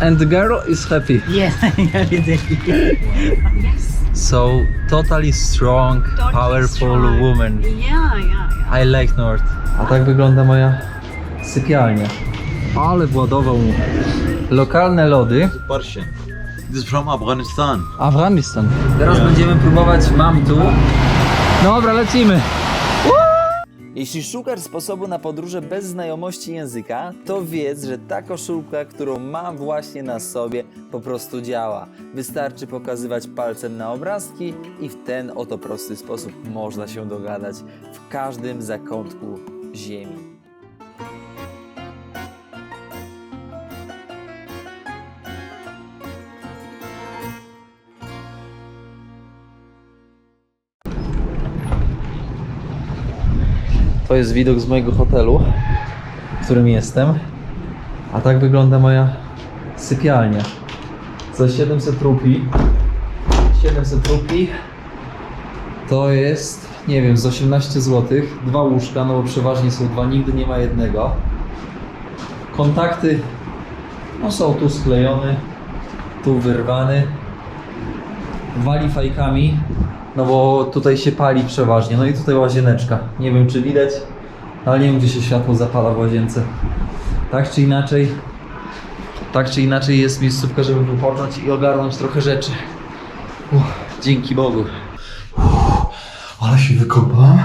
And the girl is happy. Yeah, everything. So totally strong, powerful woman. Yeah, yeah, yeah. I like North. A tak wygląda moja sypialnia. Ale władował mu. Lokalne lody. Persian. This is from Afghanistan. Afganistan. Teraz będziemy próbować mam tu. Dobra, lecimy. Jeśli szukasz sposobu na podróże bez znajomości języka, to wiedz, że ta koszulka, którą mam właśnie na sobie, po prostu działa. Wystarczy pokazywać palcem na obrazki i w ten oto prosty sposób można się dogadać w każdym zakątku ziemi. To jest widok z mojego hotelu, w którym jestem. A tak wygląda moja sypialnia. Za 700 rupii. 700 rupii to jest, nie wiem, z 18 zł. Dwa łóżka, no bo przeważnie są dwa, nigdy nie ma jednego. Kontakty no są tu sklejone, tu wyrwany. Wali fajkami, no bo tutaj się pali przeważnie. No i tutaj łazieneczka. Nie wiem czy widać, ale nie wiem gdzie się światło zapala w łazience. Tak czy inaczej, tak czy inaczej jest miejscówka, żeby wypocząć i ogarnąć trochę rzeczy. Uff, dzięki Bogu. Ale się wykopałem.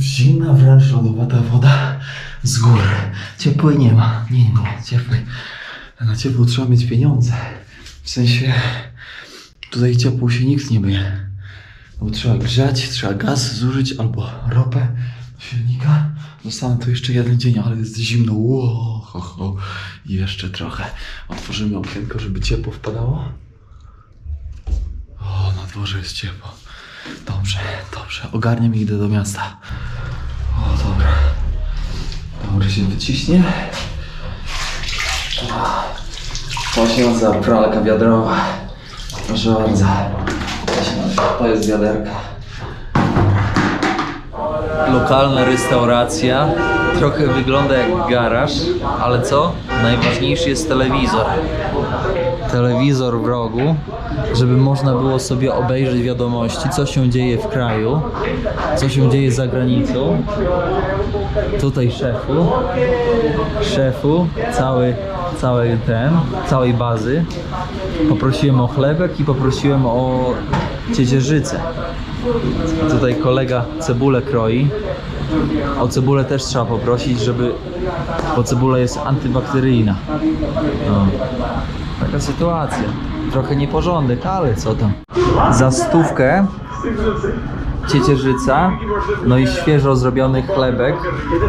Zimna, wręcz lodowata woda z góry. Ciepłej nie ma. Nie, nie, ciepłej. Na ciepło trzeba mieć pieniądze. W sensie, tutaj ciepło się nikt nie myje. Bo trzeba grzać, trzeba gaz zużyć albo ropę silnika. Zostanę tu jeszcze jeden dzień, ale jest zimno. Ło, ho, ho. I jeszcze trochę. Otworzymy okienko, żeby ciepło wpadało. O, na dworze jest ciepło. Dobrze, dobrze. Ogarniam i idę do miasta. O, dobra. Dobra, się wyciśnie. To nazywa pralka wiadrowa. Proszę bardzo. To jest wiaderka. Lokalna restauracja. Trochę wygląda jak garaż, ale co? Najważniejszy jest telewizor. Telewizor w rogu, żeby można było sobie obejrzeć wiadomości, co się dzieje w kraju, co się dzieje za granicą. Tutaj szefu, szefu, cały, cały ten, całej bazy. Poprosiłem o chlebek i poprosiłem o ciecierzycę. Tutaj kolega cebulę kroi. O cebulę też trzeba poprosić, żeby, bo cebula jest antybakteryjna. No. Taka sytuacja. Trochę nieporządek, ale co tam. Za stówkę ciecierzyca, no i świeżo zrobiony chlebek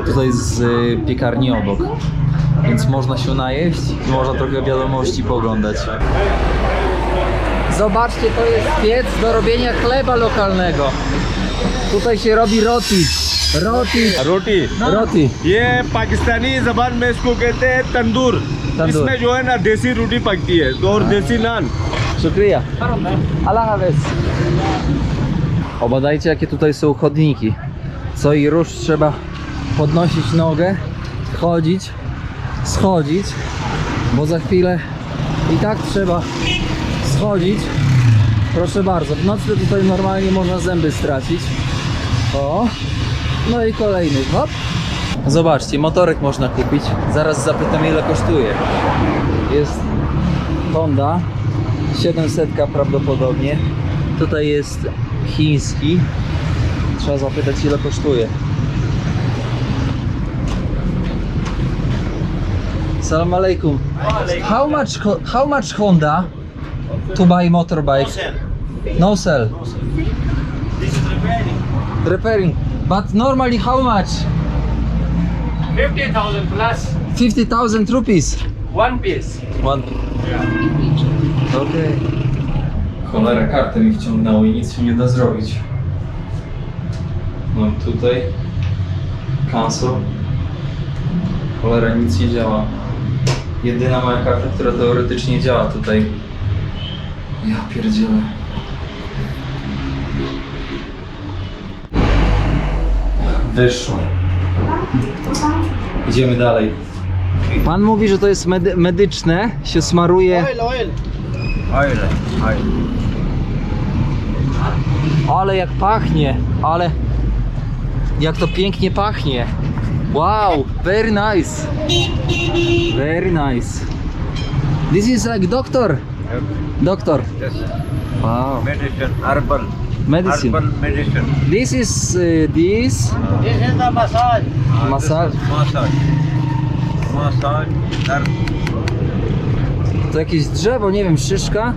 tutaj z y, piekarni obok. Więc można się najeść i można trochę wiadomości poglądać. Zobaczcie, to jest piec do robienia chleba lokalnego. Tutaj się robi roti. Roti. रोटी Roti. ये पाकिस्तानी जबान में इसको कहते हैं तंदूर तंदूर। इसमें जो है ना देसी रोटी पकती है तो और देसी नान Szukria. Allah Hafiz. Obadajcie jakie tutaj są chodniki. Co i rusz trzeba podnosić nogę, chodzić, schodzić, bo za chwilę i tak trzeba Proszę bardzo, w nocy tutaj normalnie można zęby stracić. O, no i kolejny, hop. Zobaczcie, motorek można kupić. Zaraz zapytam ile kosztuje. Jest Honda 700 prawdopodobnie. Tutaj jest chiński. Trzeba zapytać ile kosztuje. Salam alaikum. How much ho- how much Honda to buy motorbike? No sell. Repairing. But normally how much? 50,000 plus 50,000 rupees. one piece. One. Okej. Cholera, kartę mi wciągnęło i nic się nie da zrobić. No tutaj. Cancel. Cholera, nic nie działa. Jedyna moja karta, która teoretycznie działa tutaj. Ja pierdzielę. Wyszło. Idziemy dalej. Pan mówi, że to jest medy medyczne, się smaruje. Oil, oil. Oil, oil. Ale jak pachnie, ale jak to pięknie pachnie. Wow, very nice. Very nice. This is like doctor. Doctor. Yes. Wow. Medicine, herbal. Medicine. Herbal medicine. This is uh, this This is the massage. massage. Massage. Massage. Nerve. To jakieś drzewo, nie wiem, szyszka?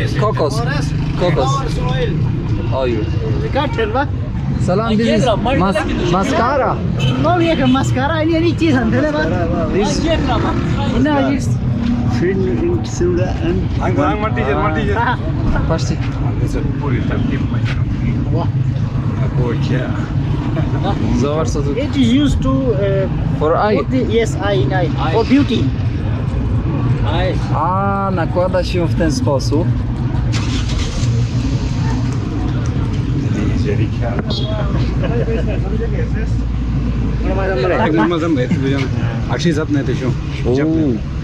Yes. Kokos. Kokos. Oil. Oil. Salam, this is mas mascara. No, we have mascara and any cheese and then This No, it's Patrzcie. Zobacz co tu. it is used to uh, For eye. the, yes, eye, eye, for beauty. A, nakłada się w ten sposób.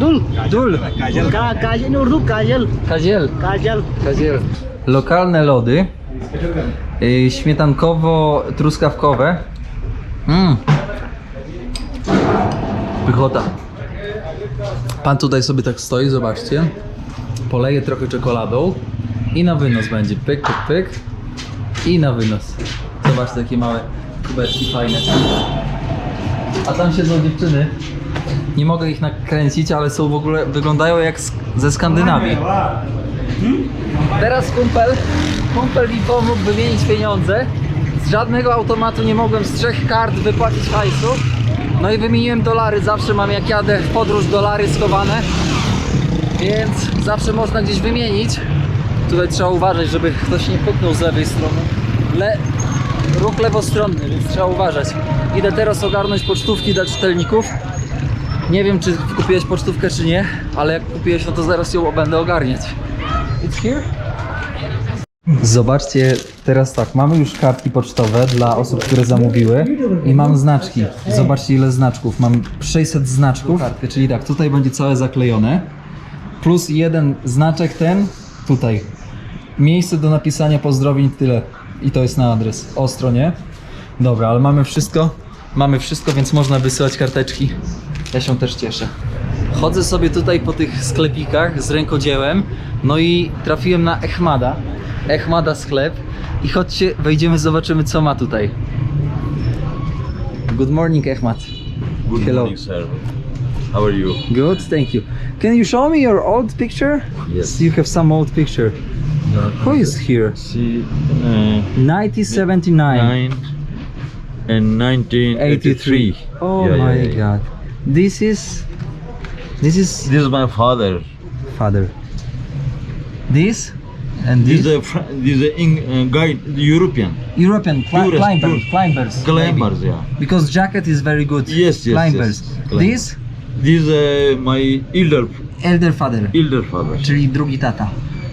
Dul. Dul. Ka kajal in Urdu, kajal. Kaziel. Kajal. Kaziel. Lokalne lody. y, Śmietankowo-truskawkowe. Mmm. Pychota. Pan tutaj sobie tak stoi, zobaczcie. Poleje trochę czekoladą i na wynos będzie. Pyk, pyk, pyk. I na wynos. Zobaczcie, takie małe kubeczki fajne. A tam siedzą dziewczyny. Nie mogę ich nakręcić, ale są w ogóle, wyglądają jak ze Skandynawii. Teraz kumpel, kumpel mi pomógł wymienić pieniądze. Z żadnego automatu nie mogłem z trzech kart wypłacić hajsu. No i wymieniłem dolary, zawsze mam jak jadę w podróż dolary schowane. Więc zawsze można gdzieś wymienić. Tutaj trzeba uważać, żeby ktoś nie puknął z lewej strony. Le... Ruch lewostronny, więc trzeba uważać. Idę teraz ogarnąć pocztówki dla czytelników. Nie wiem, czy kupiłeś pocztówkę, czy nie, ale jak kupiłeś, no to zaraz ją będę ogarniać. It's here? Zobaczcie, teraz tak, mamy już kartki pocztowe dla osób, które zamówiły i mam znaczki. Zobaczcie ile znaczków, mam 600 znaczków, czyli tak, tutaj będzie całe zaklejone, plus jeden znaczek ten, tutaj. Miejsce do napisania pozdrowień tyle i to jest na adres, ostro, nie? Dobra, ale mamy wszystko, mamy wszystko, więc można wysyłać karteczki. Ja się też cieszę. Chodzę sobie tutaj po tych sklepikach z rękodziełem, no i trafiłem na Echmada. Echmada sklep i chodźcie, wejdziemy, zobaczymy co ma tutaj. Good morning, Echmad. Good Hello. morning, sir. How are you? Good, thank you. Can you show me your old picture? Yes. You have some old picture. Who is here? See, uh, 1979. and 1983. Oh Yeah, my yeah, yeah. god. This is this is This is my father. father. This and This this, is a fr- this is a Eng- uh, guide, European European cli- tourist, climbers, tourist. climbers, climbers. maybe. Yeah. Because jacket is very good. Yes, yes, Climbers. yes. Climbers. This This is uh, my elder elder father, elder father. czyli drugi tata.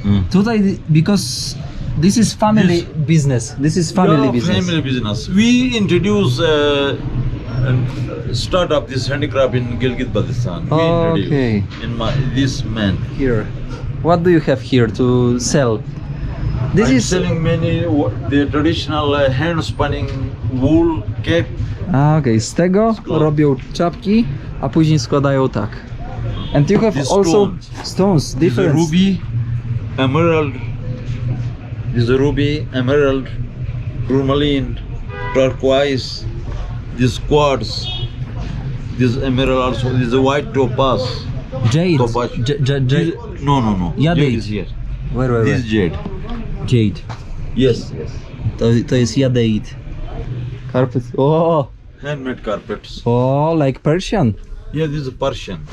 Mm. Tutaj because this is family business. This is family Yeah, business. Family business. We introduce uh, and start up this handicraft in Gilgit Baltistan. We Okay. in my this man. Here. What do you have here to sell? This I'm is selling many the traditional uh, hand spinning wool cape. A, okej, z tego Skład. robią czapki, a później składają tak. And you have These also stones. stones, This is different. ruby, emerald. This is ruby, emerald, tourmaline, turquoise. This quartz. This emerald also. This white topaz. Jade. Topaz. J- j- This- jade. no, no, no. Jade. Jade is here. Where, where, where? This where? is jade. Jade. Yes, yes. So To, to jest jadeit. Carpet. Oh, Handmade carpets. oh, like Persian. Yeah, this is Persian.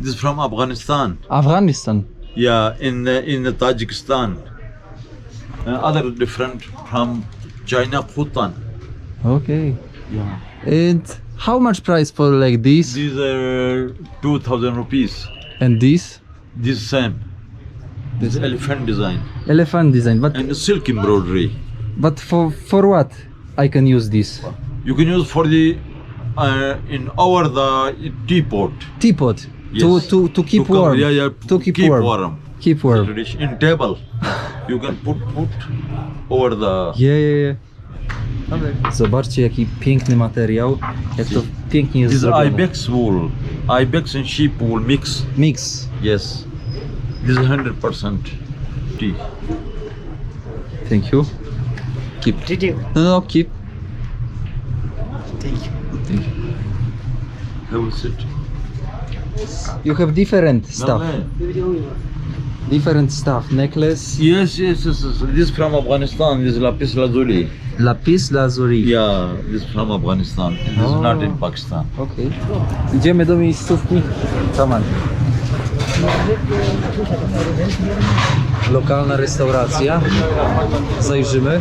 This is from Afghanistan. Afghanistan. Yeah, in uh, in Tajikistan. Uh, other different from China, Bhutan. Okay. Yeah. And how much price for like this These are two thousand rupees. and this? This same. This elephant design Elephant design. But and silk embroidery. but for for what I can use this? You can use for the uh, in our the teapot. Teapot. To Yes. to to keep To come- warm. Yeah, yeah. To keep, warm. Keep warm. In table, you can put put over the. Yeah, yeah, yeah. Zobaczcie jaki piękny materiał, jak to pięknie jest This is zrobione. ibex wool, ibex and sheep wool mix. Mix. Yes, this is hundred percent tea. Thank you. Keep. Did you? No, no, keep. Thank you. Have a sit. You have different stuff. No, Different stuff. Necklace. Yes, yes, yes, yes. This from Afghanistan. This is lapis lazuli. Lapis lazuli. Yeah, this is from Afghanistan. This is not in Pakistan. Okej. Idziemy do miejscówki. On. Lokalna restauracja. Zajrzymy.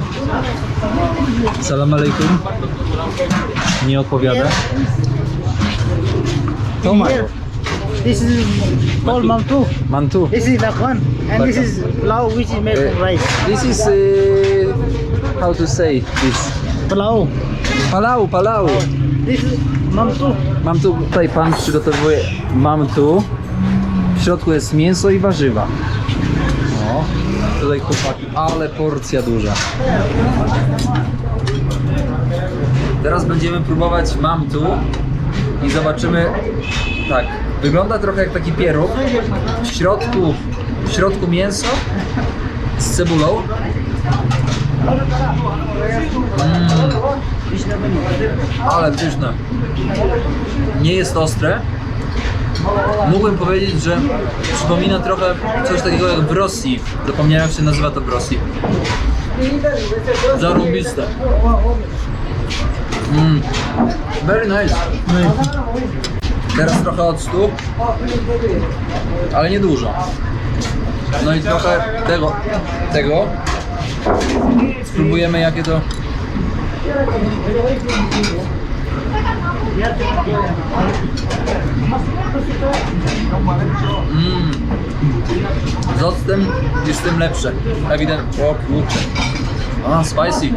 Salam alaikum. Nie odpowiada. To. This is called mantu. Mantu. This is lakwan. And this is pulao which is made from rice. This is uh, how to say this. Pulao. Palau, palau. This is mantu. Mam tu, tutaj pan przygotowuje, mam tu, w środku jest mięso i warzywa. O, tutaj chłopaki, ale porcja duża. Teraz będziemy próbować mam tu i zobaczymy, tak, wygląda trochę jak taki pieróg, w środku, w środku mięso z cebulą. Ale pyszne. Nie jest ostre. Mógłbym powiedzieć, że przypomina trochę coś takiego jak w Rosji. Zapomniałem, jak się nazywa to w Rosji. Zarąbiste. Mm. Very nice. Teraz trochę octu, ale nie dużo. No i trochę tego, tego. Spróbujemy jakie to Mm. Z octem jest tym lepsze. Ewidentnie. O kurczę. A, spicy.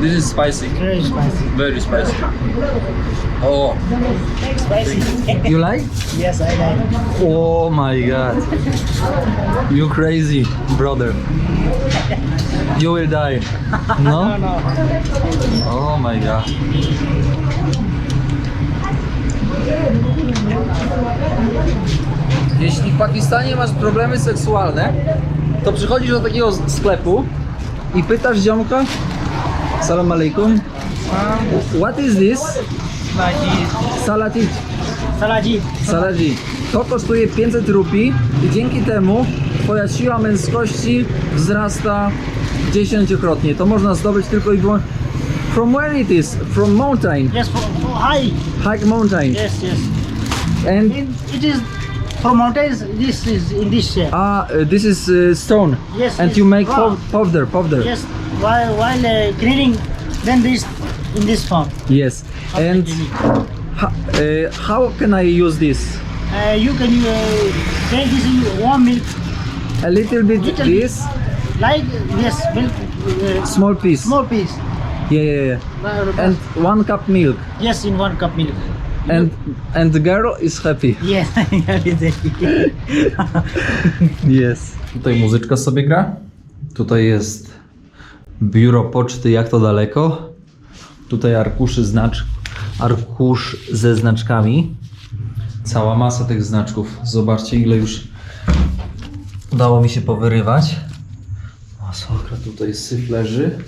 This is spicy. Very spicy. Very spicy. Oh, Spicy. you like? yes, I like. Oh my god. You crazy, brother. You will die. No? No. Oh my god. Jeśli w Pakistanie masz problemy seksualne, to przychodzisz do takiego sklepu i pytasz ziomka Salam alaikum What is this? Salatit Salaji. Salaji To kosztuje 500 rupii i dzięki temu twoja siła męskości wzrasta dziesięciokrotnie To można zdobyć tylko i wyłącznie From where it is? From mountain Yes, for high. Hike mountain Yes, yes. And it is from mountains. This is in this shape. Ah, uh, this is uh, stone. Yes, And you make Wow. powder, powder. Yes, while while uh, grilling, then this in this form. Yes. And uh, how can I use this? Uh, you can uh, take this in warm milk, A little bit Little this, like yes, milk, uh, small piece. small piece. Yeah, yeah, yeah. And one cup milk. yes, in one cup milk. And and the girl is happy. Yes, Yes. Tutaj muzyczka sobie gra. Tutaj jest biuro poczty, jak to daleko. Tutaj arkuszy znacz, arkusz ze znaczkami. Cała masa tych znaczków. Zobaczcie ile już udało mi się powyrywać. Masakra, tutaj syf leży.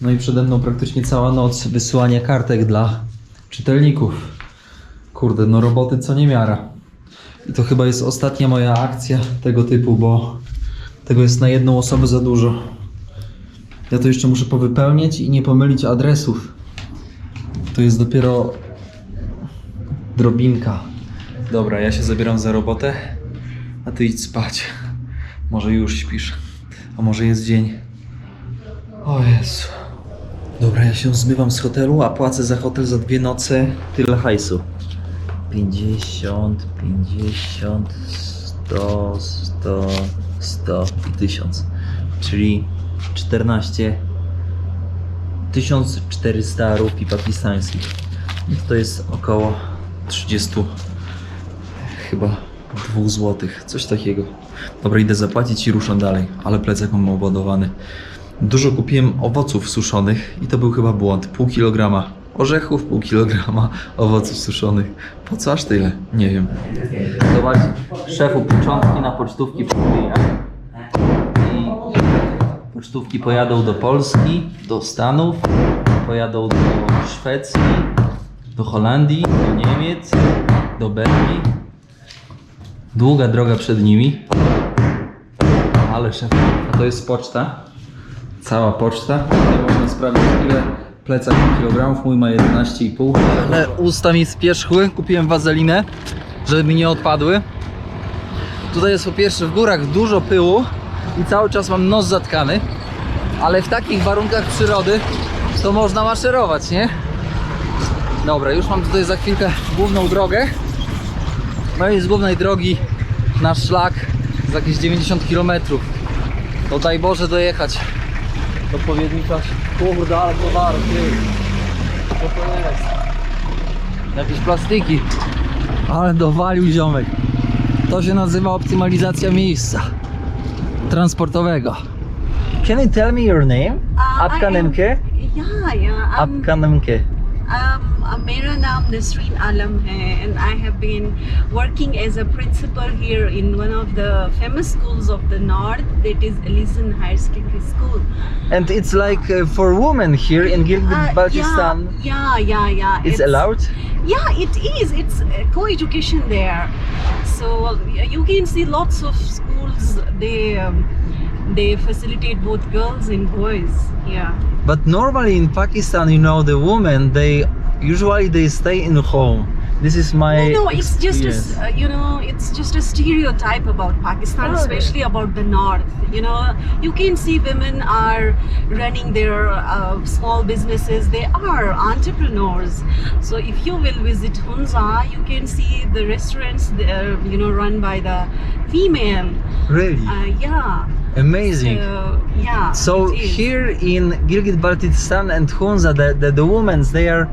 No i przede mną praktycznie cała noc wysyłania kartek dla czytelników. Kurde, no roboty co niemiara. I to chyba jest ostatnia moja akcja tego typu, bo tego jest na jedną osobę za dużo. Ja to jeszcze muszę powypełniać i nie pomylić adresów. To jest dopiero drobinka. Dobra, ja się zabieram za robotę. A ty idź spać. Może już śpisz. A może jest dzień. O Jezu. Dobra, ja się zmywam z hotelu, a płacę za hotel za dwie noce tyle hajsu. 50, 50, 100, 100, 100 i 1000. Czyli 14 1400 rupii pakistańskich. I to jest około 30 chyba 2 złotych, coś takiego. Dobra, idę zapłacić i ruszam dalej, ale plecak mam obładowany. Dużo kupiłem owoców suszonych i to był chyba błąd. Pół kilograma orzechów, pół kilograma owoców suszonych. Po co aż tyle? Nie wiem. Zobacz, szefu pieczątki na pocztówki przybija. I pocztówki pojadą do Polski, do Stanów, pojadą do Szwecji, do Holandii, do Niemiec, do Belgii. Długa droga przed nimi. Ale szef, a to jest poczta. Cała poczta. Tutaj można sprawdzić ile plecak kilogramów. Mój ma 11,5. Ale usta mi spierzchły. Kupiłem wazelinę, żeby mi nie odpadły. Tutaj jest po pierwsze w górach dużo pyłu i cały czas mam nos zatkany. Ale w takich warunkach przyrody to można maszerować, nie? Dobra, już mam tutaj za chwilkę główną drogę. No i z głównej drogi na szlak za jakieś 90 km. To daj Boże dojechać odpowiedni czas. Kurde, ale ty. Co to jest? Jakieś plastiki. Ale dowalił ziomek. To się nazywa optymalizacja miejsca transportowego. Can you tell me your name? Uh, Apka Nemke? Yeah, yeah. I'm, Apka Nemke. um, uh, मेरा नाम नसरीन आलम है and I have been working as a principal here in one of the famous schools of the north that is Ellison Higher Secondary School. And it's like uh, for women here in Gilgit Uh, Baltistan. Yeah, yeah, yeah. yeah. It's, allowed? Yeah, it is. It's uh, co-education there. So uh, you can see lots of schools. They um, they facilitate both girls and boys. Yeah. But normally in Pakistan, you know, the women they usually they stay in home. This is my no, no, it's just a, experience. s- uh, you know, it's just a stereotype about Pakistan, Oh, especially about the north. You know, you can see women are running their uh, small businesses. They are entrepreneurs. So if you will visit Hunza, you can see the restaurants, uh, you know, run by the female. really Uh, yeah. amazing. So, yeah. So here in Gilgit Baltistan and Hunza, the, the, the women they are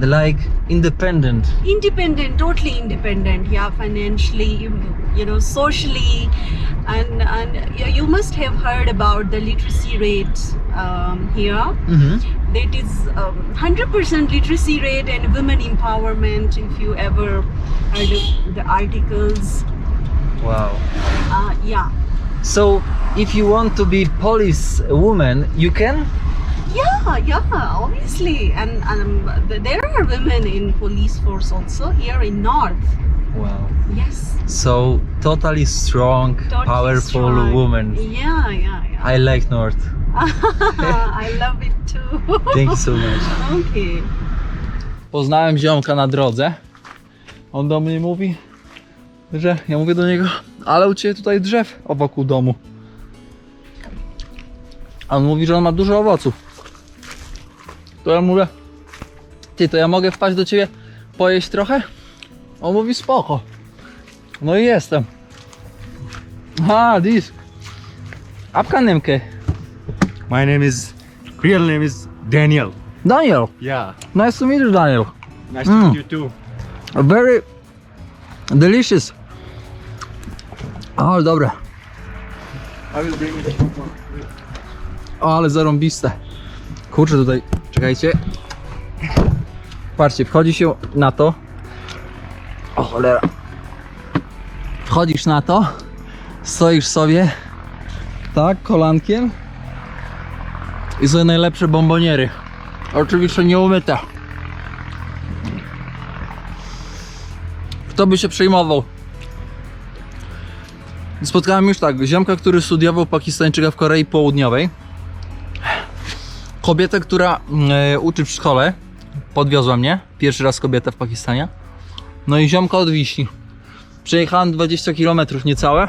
like independent. independent totally independent yeah financially you know socially and and you- you must have heard about the literacy rate um, here Mhm. that is um, 100% literacy rate and women empowerment if you ever heard of the articles Wow. uh, yeah So if you want to be police woman, you can. Yeah yeah obviously and, um, th- there are women in police force also here in north Wow. yes So totally strong, Totally powerful strong. woman. yeah yeah yeah I like North. I love it too. Thank you so much. Okay. Poznałem ziomka na drodze. On do mnie mówi, że ja mówię do niego, ale u ciebie tutaj drzew wokół domu. A on mówi, że on ma dużo owoców. To ja mówię, ty, to ja mogę wpaść do ciebie pojeść trochę? On mówi, spoko. No i jestem. Ah, this. Apka Nemke. My name is, real name is Daniel. Daniel. Yeah. Nice to meet you, Daniel. Nice Mm. to meet you too. Very delicious. Ale dobre. I will bring it. O, ale zarąbiste. Kurczę tutaj, czekajcie. Patrzcie, wchodzi się na to. O cholera. Wchodzisz na to, stoisz sobie tak, kolankiem i sobie najlepsze bomboniery. Oczywiście nie umyte. Kto by się przejmował? Spotkałem już tak, ziomka, który studiował Pakistańczyka w Korei Południowej. Kobietę, która e, uczy w szkole. Podwiozła mnie. Pierwszy raz kobieta w Pakistanie. No i ziomka od Wiśni. Przejechałem 20 km niecałe.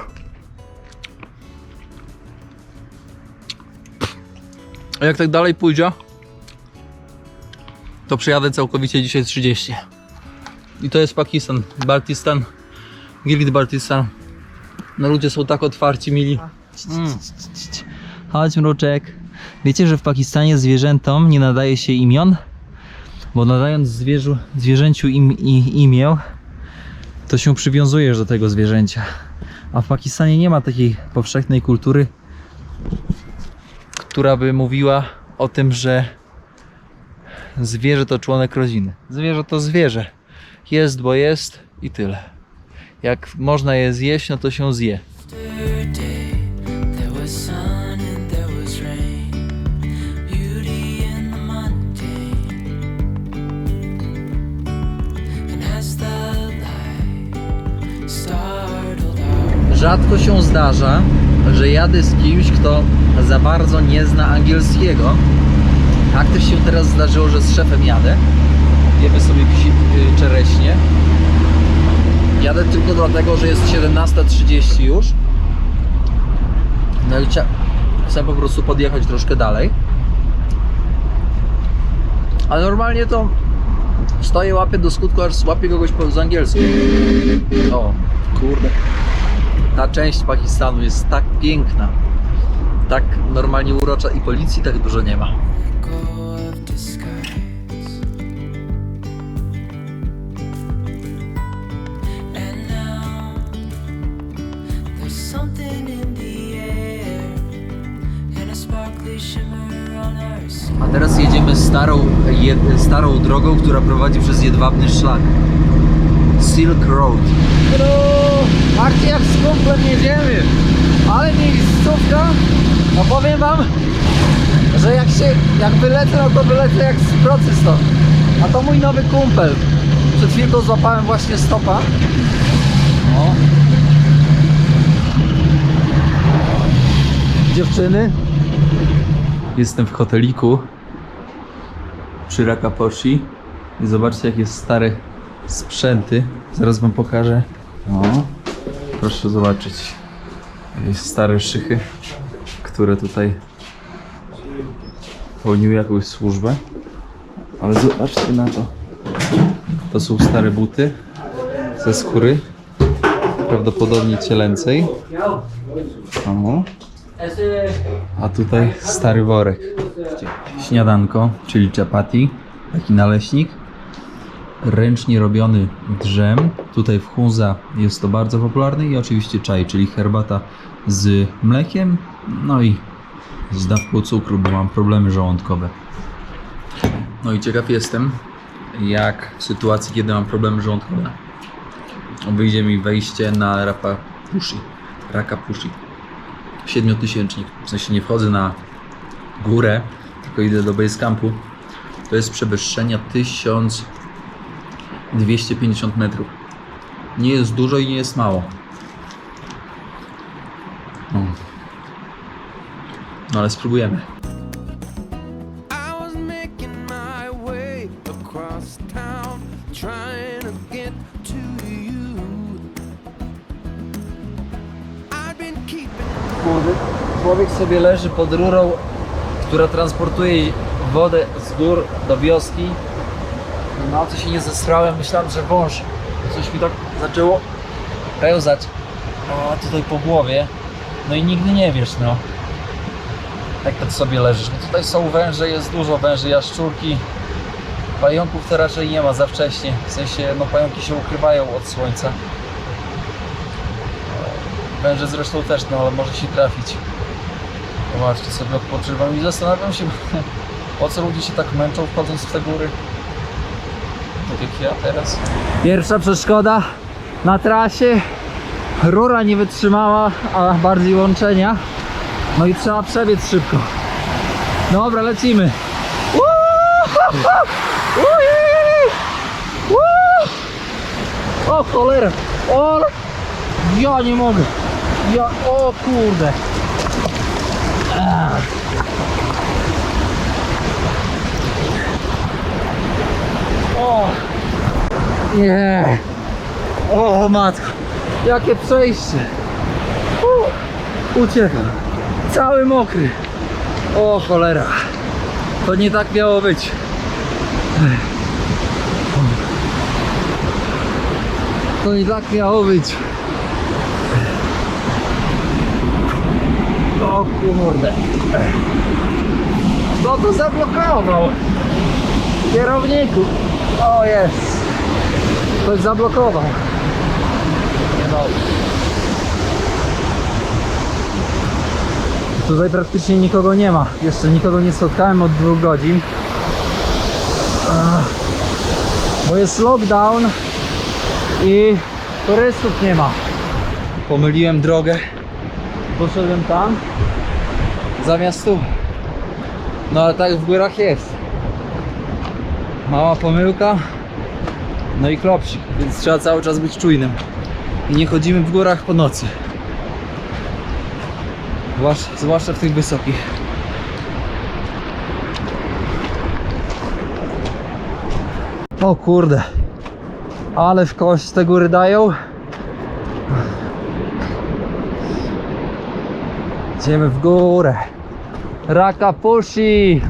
A jak tak dalej pójdzie, to przejadę całkowicie dzisiaj 30. I to jest Pakistan, Baltistan, Gilgit Baltistan. No ludzie są tak otwarci, mili. Mm. Chodź mruczek. Wiecie, że w Pakistanie zwierzętom nie nadaje się imion? Bo nadając zwierzę, zwierzęciu im, i, imię, to się przywiązujesz do tego zwierzęcia. A w Pakistanie nie ma takiej powszechnej kultury, która by mówiła o tym, że zwierzę to członek rodziny. Zwierzę to zwierzę. Jest, bo jest i tyle. Jak można je zjeść, no to się zje. Rzadko się zdarza, że jadę z kimś, kto za bardzo nie zna angielskiego. Tak też się teraz zdarzyło, że z szefem jadę. Jemy sobie y, czereśnie. Jadę tylko dlatego, że jest 17.30 już. No i chcę po prostu podjechać troszkę dalej. A normalnie to stoję, łapię do skutku, aż złapię kogoś z angielskim. O, kurde. Ta część Pakistanu jest tak piękna, tak normalnie urocza i policji tak dużo nie ma. A teraz jedziemy starą, jed, starą drogą, która prowadzi przez jedwabny szlak. Silk Road. No, akcja jak z kumplem jedziemy. Ale miejscówka, no powiem wam, że jak się, jak wylecę, no to wylecę jak z procy stąd. A to mój nowy kumpel. Przed chwilką złapałem właśnie stopa. O. Dziewczyny, Jestem w hoteliku przy Rakaposhi i zobaczcie jakie stare sprzęty. Zaraz wam pokażę. O, proszę zobaczyć. Jakieś stare szychy, które tutaj pełniły jakąś służbę. Ale zobaczcie na to. To są stare buty ze skóry. Prawdopodobnie cielęcej. O. A tutaj stary worek. Śniadanko, czyli chapati, taki naleśnik. Ręcznie robiony drzem. Tutaj w Hunza jest to bardzo popularne i oczywiście czaj, czyli herbata z mlekiem, no i z dawką cukru, bo mam problemy żołądkowe. No i ciekaw jestem, jak w sytuacji, kiedy mam problemy żołądkowe, wyjdzie mi wejście na Rapapushi. Rakapushi siedmiotysięcznik. W sensie nie wchodzę na górę, tylko idę do base campu. To jest przewyższenia 1250 metrów. Nie jest dużo i nie jest mało. No, no ale spróbujemy. Człowiek sobie leży pod rurą, która transportuje wodę z gór do wioski. No co się nie zestrałem, myślałem, że wąż. Coś mi tak zaczęło pełzać o, tutaj po głowie. No i nigdy nie wiesz, no. Jak tak sobie leżysz. No tutaj są węże, jest dużo węży, jaszczurki. Pająków to raczej nie ma za wcześnie. W sensie, no pająki się ukrywają od słońca. Węże zresztą też, no ale może się trafić. Zobaczcie, sobie odpoczywam i zastanawiam się, po co ludzie się tak męczą wchodząc w te góry. Ja teraz. Pierwsza przeszkoda na trasie. Rura nie wytrzymała, a bardziej łączenia. No i trzeba przebiec szybko. Dobra, lecimy. O cholera! O! Ja nie mogę. Ja, o kurde. O. Nie. O matko. Jakie przejście! U, uciekam. Cały mokry. O cholera. To nie tak miało być. To nie tak miało być. O kurde. Kto to zablokował? Kierowniku. O jest. Ktoś zablokował. Niedobrze. Tutaj praktycznie nikogo nie ma. Jeszcze nikogo nie spotkałem od dwóch godzin. Bo jest lockdown i turystów nie ma. Pomyliłem drogę. Poszedłem tam zamiast tu. No ale tak w górach jest. Mała pomyłka. No i klopsik, więc trzeba cały czas być czujnym. I nie chodzimy w górach po nocy. Zwłasz- Zwłaszcza w tych wysokich. O kurde. Ale w kość te góry dają. Idziemy w górę. Rakapushi.